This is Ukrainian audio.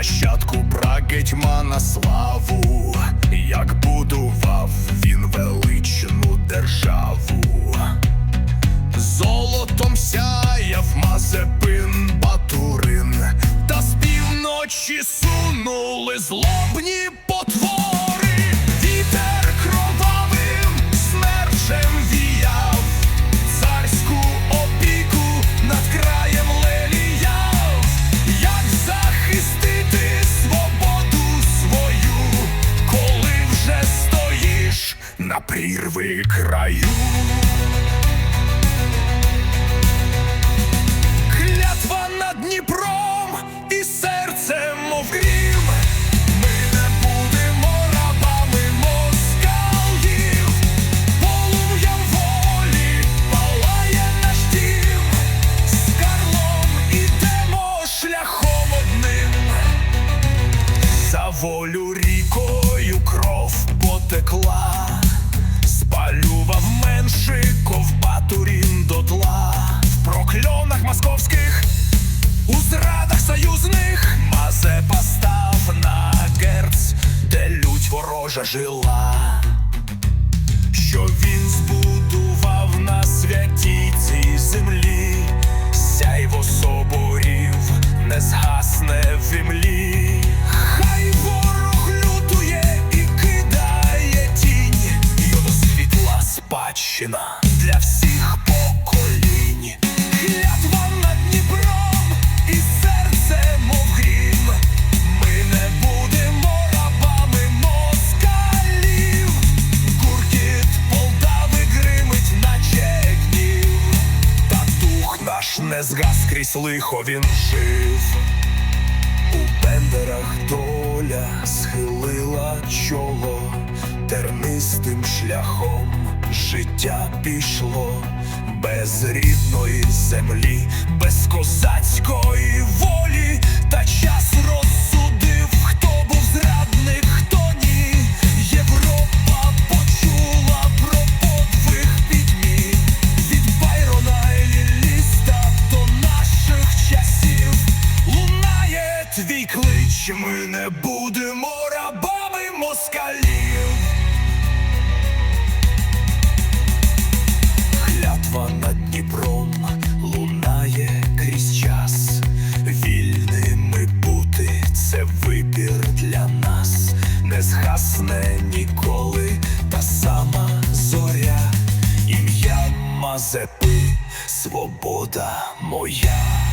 нащадку прагетьма на славу, як будував він величну державу, золотом сяяв Мазепин Батурин, та з півночі сунули злобні потоки. На прірви краю. Клятва над Дніпром і серцем мов грім. Ми не будемо рабами москалів. Полум'ям волі палає наш дім. З Карлом ідемо шляхом одним. За волю рікою кров потекла, спалював меншиков батурін дотла, в прокльонах московських, у зрадах союзних, Мазепа став на герц, де лють ворожа жила, спадщина для всіх поколінь. Клятва над Дніпром і серце, грім. Ми не будемо рабами москалів. Гуркіт Полтави гримить, наче гнів. Та дух наш не згас крізь лихо він жив. У бендерах доля схилила чоло, тернистим шляхом життя пішло, без рідної землі, без козацької волі, та час розсудив, хто був зрадник, хто ні. Європа почула про подвиг підмі від Байрона і Ліліста до наших часів. Лунає твій клич, ми не будемо рабами москалів. Згасне ніколи та сама зоря, ім'я Мазепи, свобода моя.